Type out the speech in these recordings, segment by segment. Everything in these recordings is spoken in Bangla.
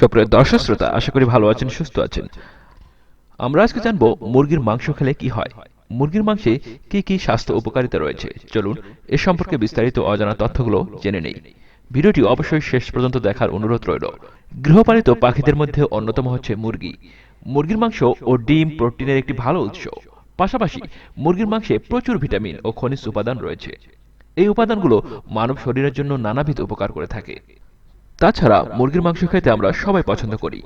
সুপ্রিয় দর্শক শ্রোতা, আশা করি ভালো আছেন, সুস্থ আছেন। আমরা আজকে জানব মুরগির মাংস খেলে কি হয়। মুরগির মাংসে কি কি স্বাস্থ্য উপকারিতা রয়েছে? চলুন এ সম্পর্কে বিস্তারিত অজানা তথ্যগুলো জেনে নেই। ভিডিওটি অবশ্যই শেষ পর্যন্ত দেখার অনুরোধ রইল। গৃহপালিত পাখিদের মধ্যে অন্যতম হচ্ছে মুরগি। মুরগির মাংস ও ডিম প্রোটিনের একটি ভালো উৎস। পাশাপাশি মুরগির মাংসে প্রচুর ভিটামিন ও খনিজ উপাদান রয়েছে। এই উপাদানগুলো মানব শরীরের জন্য নানাবিধ উপকার করে থাকে। তাছাড়া মুরগির মাংস খেতে আমরা সবাই পছন্দ করি।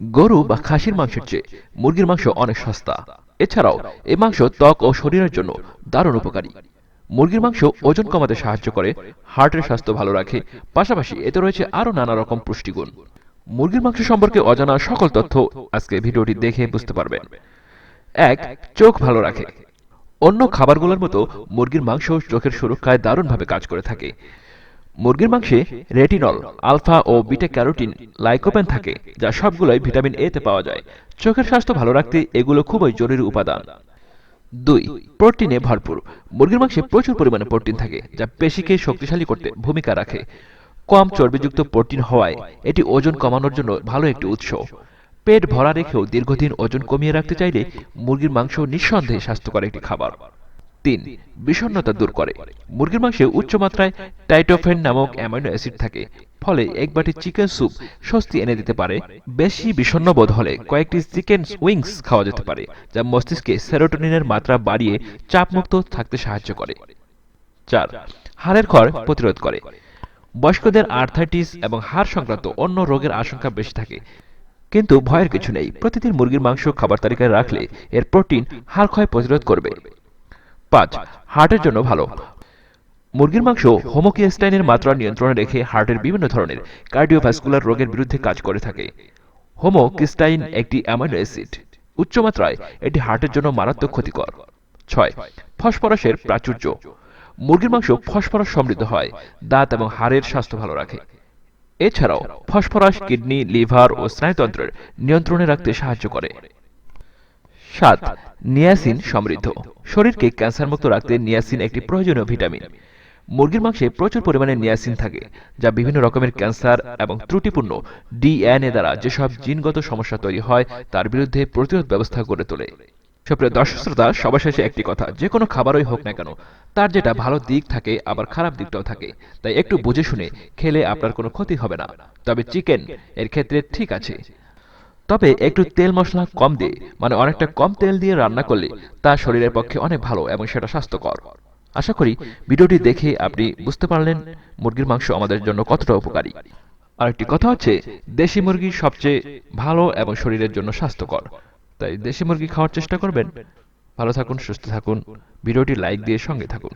গরু বা খাসির মাংসের চেয়ে মুরগির মাংস অনেক সস্তা। এছাড়াও এই মাংস ত্বক ও শরীরের জন্য দারুণ উপকারী। মুরগির মাংস ওজন কমাতে সাহায্য করে, হার্টের স্বাস্থ্য ভালো রাখে, পাশাপাশি এতে রয়েছে আরও নানা রকম পুষ্টিগুণ। মুরগির মাংস সম্পর্কে অজানা সকল তথ্য আজকে ভিডিওটি দেখে বুঝতে পারবেন। এক, চোখ ভালো রাখে। অন্য খাবারগুলোর মতো মুরগির মাংস চোখের সুরক্ষায় দারুণভাবে কাজ করে থাকে। মুরগির মাংসে রেটিনল, আলফা ও বিটা ক্যারোটিন লাইকোপেন থাকে, যা সবগুলোই ভিটামিন এ তে পাওয়া যায়। চোখের স্বাস্থ্য ভালো রাখতে এগুলো খুবই জরুরি উপাদান। দুই, প্রোটিনে ভরপুর। মুরগির মাংসে প্রচুর পরিমাণে প্রোটিন থাকে, যা পেশিকে শক্তিশালী করতে ভূমিকা রাখে। কম চর্বিযুক্ত প্রোটিন হওয়ায় এটি ওজন কমানোর জন্য ভালো একটি উৎস। পেট ভরা রেখেও দীর্ঘদিন ওজন কমিয়ে রাখতে চাইলে মুরগির মাংস নিঃসন্দেহে স্বাস্থ্যকর একটি খাবার। তিন বিষণ্ণতা দূর করে। মুরগির মাংসে উচ্চ মাত্রায় টাইটোফেন নামক অ্যামাইনো অ্যাসিড থাকে, ফলে এক বাটি চিকেন স্যুপ স্বস্তি এনে দিতে পারে। বেশি বিষণ্ণ বোধ হলে কয়েকটি চিকেন উইংস খাওয়া যেতে পারে, যা মস্তিষ্কে সেরোটোনিনের মাত্রা বাড়িয়ে চাপমুক্ত থাকতে সাহায্য করে। চার, হাড়ের ক্ষয় প্রতিরোধ করে। বয়স্কদের আর্থাইটিস এবং হাড় সংক্রান্ত অন্য রোগের আশঙ্কা বেশি থাকে, কিন্তু ভয়ের কিছু নেই। প্রতিদিন মুরগির মাংস খাবার তালিকায় রাখলে এর প্রোটিন হাড় ক্ষয় প্রতিরোধ করবে। পাঁচ, হার্টের জন্য ভালো। মুরগির মাংস হোমোকিয়েস্টাইনের মাত্রা নিয়ন্ত্রণে রেখে হার্টের বিভিন্ন ধরনের কার্ডিওভাস্কুলার রোগের বিরুদ্ধে কাজ করে থাকে। হোমোকিস্টাইন একটি অ্যামাইনো অ্যাসিড। উচ্চ মাত্রায় এটি হার্টের জন্য মারাত্মক ক্ষতিকর। ছয়, ফসফরাসের প্রাচুর্য। মুরগির মাংস ফসফরাস সমৃদ্ধ হয়, দাঁত এবং হাড়ের স্বাস্থ্য ভালো রাখে। এছাড়াও ফসফরাস, কিডনি, লিভার ও স্নায়ুতন্ত্রের নিয়ন্ত্রণে রাখতে সাহায্য করে। সাত নিয়াসিন সমৃদ্ধ। শরীরকে ক্যান্সারমুক্ত রাখতে নিয়াসিন একটি প্রয়োজনীয় ভিটামিন। মুরগির মাংসে প্রচুর পরিমাণে নিয়াসিন থাকে যা বিভিন্ন রকমের ক্যান্সার এবং ত্রুটিপূর্ণ ডিএনএ দ্বারা যেসব জিনগত সমস্যা তৈরি হয় তার বিরুদ্ধে প্রতিরোধ ব্যবস্থা গড়ে তোলে। সুপ্রিয় দর্শক শ্রোতা সবার শেষে একটি কথা যে কোনো খাবারই হোক না কেন তার যেটা ভালো দিক থাকে আবার খারাপ দিকটাও থাকে। তাই একটু বুঝে শুনে খেলে আপনার কোনো ক্ষতি হবে না। তবে চিকেন এর ক্ষেত্রে ঠিক আছে। তবে একটু তেল মশলা কম দিয়ে মানে অনেকটা কম তেল দিয়ে রান্না করলে তা শরীরের পক্ষে অনেক ভালো এবং সেটা স্বাস্থ্যকর। আশা করি ভিডিওটি দেখে আপনি বুঝতে পারলেন মুরগির মাংস আমাদের জন্য কতটা উপকারী। আরেকটি কথা হচ্ছে দেশি মুরগি সবচেয়ে ভালো এবং শরীরের জন্য স্বাস্থ্যকর। তাই দেশি মুরগি খাওয়ার চেষ্টা করবেন। ভালো থাকুন সুস্থ থাকুন। ভিডিওটি লাইক দিয়ে সঙ্গে থাকুন।